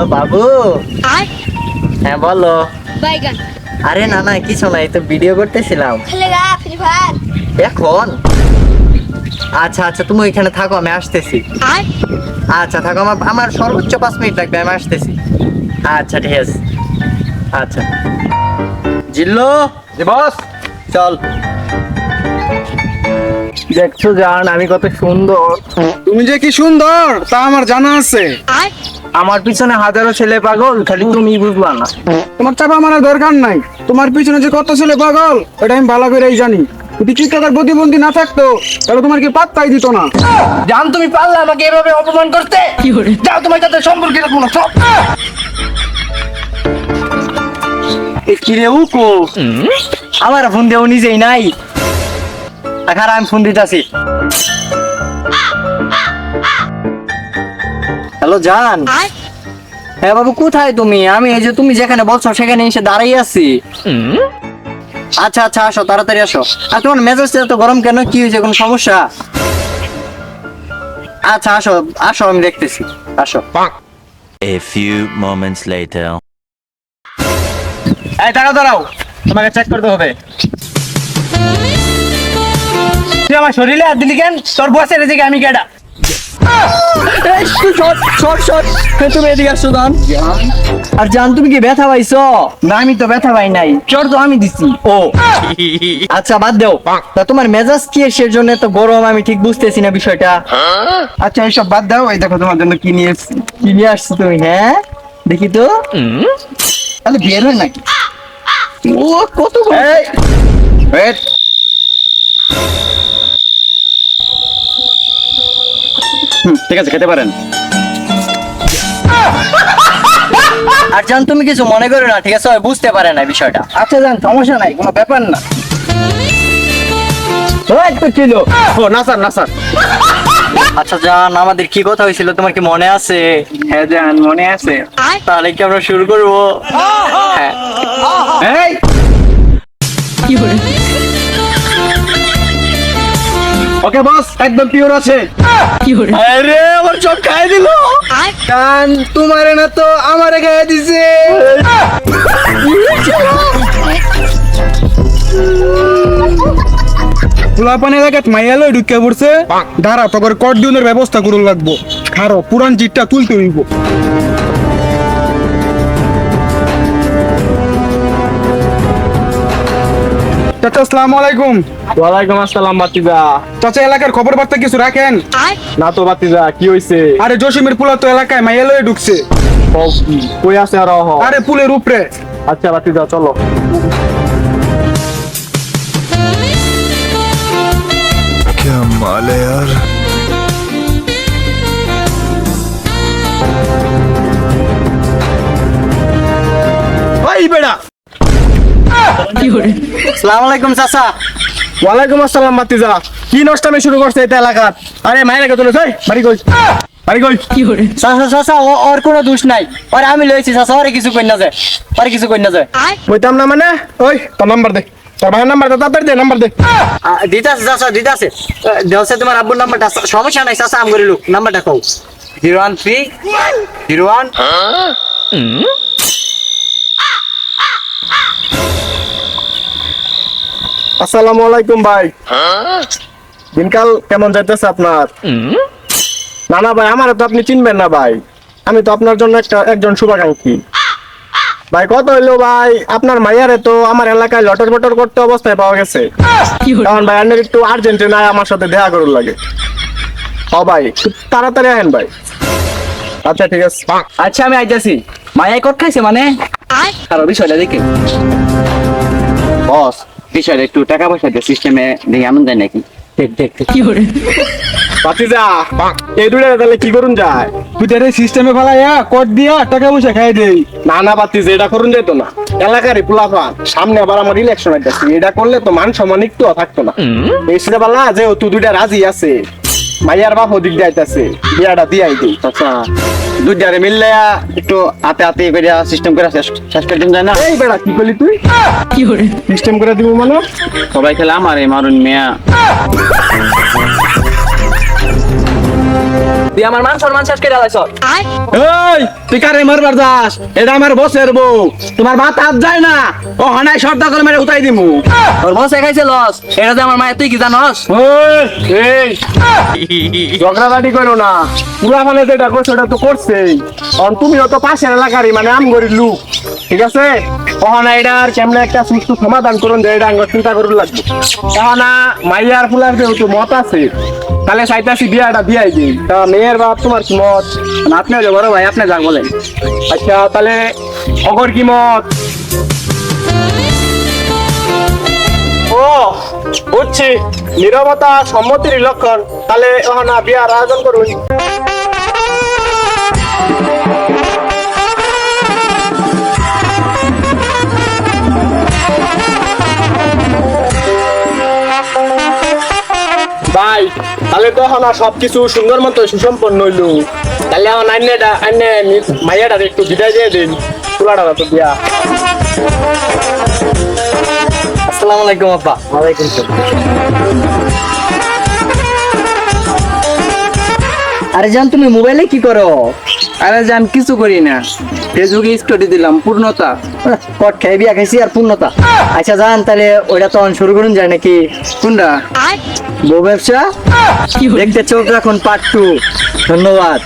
Hello বাবু। হ্যাঁ বলো। বাইগান। আরে না না কিছু না এই তো ভিডিও করতেছিলাম। খেলেগা ফ্রি ফায়ার। এখন? আচ্ছা আচ্ছা তুমি ওইখানে থাকো আমি আসতেছি। আয়। আচ্ছা থাকো আমার আমার সর্বোচ্চ পাঁচ মিনিট লাগবে আমি আসতেছি। আচ্ছা ঠিক আছে। আচ্ছা। জিল্লো? জি বস। চল। দেখছ জান আমি কত সুন্দর। তুমি যে কি সুন্দর তা আমার জানা আছে। আয়। আমার পিছনে হাজারো ছেলে পাগল খালি তুমি বুঝবা না। তোমার চাপা মারার দরকার নাই। তোমার পিছনে যে কত ছেলে পাগল এটা আমি ভালো করেই জানি। যদি টিকটকের প্রতিবন্ধী না থাকতো তাহলে তোমার কি পাত্তাই দিত না? জান তুমি পারলে আমাকে এভাবে অপমান করতে? যাও তোমার সাথে সম্পর্ক রাখব না সব। কিরে উকো? আমার ফোন দেও নিজেই নাই। এখন আমি ফোন দিতেছি? হ্যালো জান আয়। হ্যাঁ বাবু কোথায় তুমি? আমি এই যে তুমি যেখানে বলছো সেখানে এসে দাঁড়াই আছি। আচ্ছা আচ্ছা আসো তাড়াতাড়ি আসো। আর তোমার মেজাজটা এত গরম কেন? কি হয়েছে কোনো সমস্যা? আচ্ছা আসো আসো আমি দেখতেছি। আসো। A few moments later. এই টাকা দাঁড়াও। তোমাকে চেক করতে হবে। তুই আমার শরীরে হাত দিলি কেন? তোর বসের এদিকে আমি কেডা? শর্ট তুমি এদিকে আসো জান আর জান তুমি কি ব্যথা পাইছো? না আমি তো ব্যথা পাই নাই। চোর তো আমি দিছি। ও। আচ্ছা বাদ দেও। তা তোমার মেজাজ কি এর জন্য তো গরম? আমি ঠিক বুঝতেছি না বিষয়টা। আচ্ছা এইসব বাদ দাও। এই দেখো তোমার জন্য কি নিয়ে এসেছি। কি নিয়ে আসছো তুমি হ্যাঁ? দেখি তো। তাহলে বের হয় নাকি? ও কত বড়। এই ওয়েট ঠিক আছে খেতে পারেন। আর জান তুমি কিছু মনে করো না ঠিক আছে? বুঝতে পারে না বিষয়টা। আচ্ছা জান সমস্যা নাই কোনো ব্যাপার না। ও না স্যার না স্যার। আচ্ছা জান আমাদের কি কথা হয়েছিল? তোমার কি মনে আছে? হ্যাঁ জান মনে আছে। তাহলে কি আমরা শুরু করব? হ্যাঁ। একদম পিওর আছে। আরে আমার চোখ খাই দিল। জান তোমারে না তো আমারে গায়ে দিছে। পোলাপান এলাকাত মাইয়ালো ঢুকে পড়ছে। দাঁড়া তোর কট দিনের ব্যবস্থা করুন লাগবো। খারো পুরান জিটটা তুলতে হইব। চাচা আসসালামু আলাইকুম ওয়ালাইকুম আসসালাম বাতিজা চাচা এলাকার খবর বার্তা কিছু রাখেন আয় না তো বাতিজা কি হইছে আরে জসিমের পোলা তো এলাকায় মাইয়ালো ঢুকছে ও, কই আছে আর অহ? আরে পুলের উপরে আচ্ছা বাতিজা চলো क्या माल है यार সালাম আলাইকুম চাচা। ওয়ালাইকুম আসসালাম বাতিজা কি নষ্টামে শুরু করছে এটা এলাকার? আরে মায়ের কে তুলে বাড়ি কই? বাড়ি কই? চাচা চাচা ও- ওর কোনো দোষ নাই। ওরে আমি লইছি চাচা ওরে কিছু কই না যায় ওরে কিছু কই না যায় কইতাম না মানে? ওই তোর নাম্বার দে। তোর ভাইয়ের নাম্বার দে তাড়াতাড়ি দে নাম্বার দে। দিতাছে চাচা দিতাছে। দেওছে তোমার আব্বুর নাম্বারটা সমস্যা নাই চাচা আম করে লুক। নাম্বারটা কও। Zero one three zero one. আসসালামু আলাইকুম ভাই। দিনকাল কেমন যাইতেছে আপনার? না না ভাই আমার তো আপনি চিনবেন না ভাই। আমি তো আপনার জন্য একটা একজন শুভাকাঙ্ক্ষী। ভাই কত হইল ভাই? আপনার মাইয়ারে তো আমার এলাকায় লটর বটর করতে অবস্থায় পাওয়া গেছে। কারণ ভাই আপনার একটু আর্জেন্টিনায় আমার সাথে দেখা করুন লাগে। ও ভাই তাড়াতাড়ি আহেন ভাই। আচ্ছা ঠিক আছে। আচ্ছা আমি আইতাছি। মায়াই কট খাইছে মানে? আর বিষয়টা দেখে। বস একটু টাকা পয়সা দিয়ে সিস্টেমে দেখি আনন্দ দেয় নাকি? ঠিক ঠিক ঠিক বাতিজা এই দুটা তাহলে কি করুন যায়? তুই সিস্টেমে ফেলাইয়া কট দিয়া টাকা পয়সা খাই দেই। না না বাতিজা এটা করুন যেত না। এলাকারই পোলাপান সামনে আবার আমার ইলেকশন আইতাছে এটা করলে তো মান সম্মান একটু থাকতো না। এই যে তুই দুইটা রাজি আছে। মাইয়ার বাপ ওদিক যাইতাছে বিয়াটা দিয়ে দিই। আচ্ছা। দুইটারে মিললে একটু হাতে হাতে করে সিস্টেম করে শেষ করে দিন যায় না? এই বেড়া কি করলি তুই? সিস্টেম করে? দিব মানে? সবাই খেলে আমার এই মারুন মিয়া। তুই আমার মান সম্মান শেষ করে আলাইছ এই তুই কারে মারবার যাস? এটা আমার বসের বউ। তোমার ভাত হাত যায় না। ও হানাই শর্দা করে মেরে উঠাই দিমু। তোর বসে খাইছে লস। এটা যে আমার মায়ের তুই কি জানস? এই। ঝগড়াঝাটি করো না। পুরা মানে যেটা করছ ওটা তো করছেই। কারণ তুমিও তো পাশের এলাকারই মানে আম গরির লোক। ঠিক আছে? ওখানে এটার কেমনে একটা সুস্থ সমাধান করুন যে এটা আঙ্গ চিন্তা করুন লাগবে। ওখানে মাইয়ার ফুলার যেহেতু মত আছে তাহলে চাইতাছি বিয়াটা, বিয়াই দিই তা মেয়ের বাপ তোমার কি মত? আপনি বড় ভাই, আপনি যাক বলেন। আচ্ছা তাহলে অগর কি মত? ও, বুঝছি। নিরবতা, সম্মতির লক্ষণ। তাহলে ওখানে বিয়ার আয়োজন করুন। ভাই তাহলে তো এখন আর সবকিছু সুন্দর মতো সুসম্পন্ন হইল। তাহলে এখন আইনেটা আইনে মাইয়াটা একটু বিদায় দিয়ে দিন তুলাটা তো দিয়া। আসসালামু আলাইকুম আব্বা। ওয়ালাইকুম আরে জান তুমি মোবাইলে কি করো? আরে জান কিছু করি না। ফেসবুকে স্টোরি দিলাম পূর্ণতা। কট খেয়ে বিয়া খাইছি আর পূর্ণতা। আচ্ছা জান তাহলে ওইটা তো অন শুরু করুন যায় নাকি? কোনটা? বউ ব্যবসা? দেখতে চোখ রাখুন পার্ট টু ধন্যবাদ।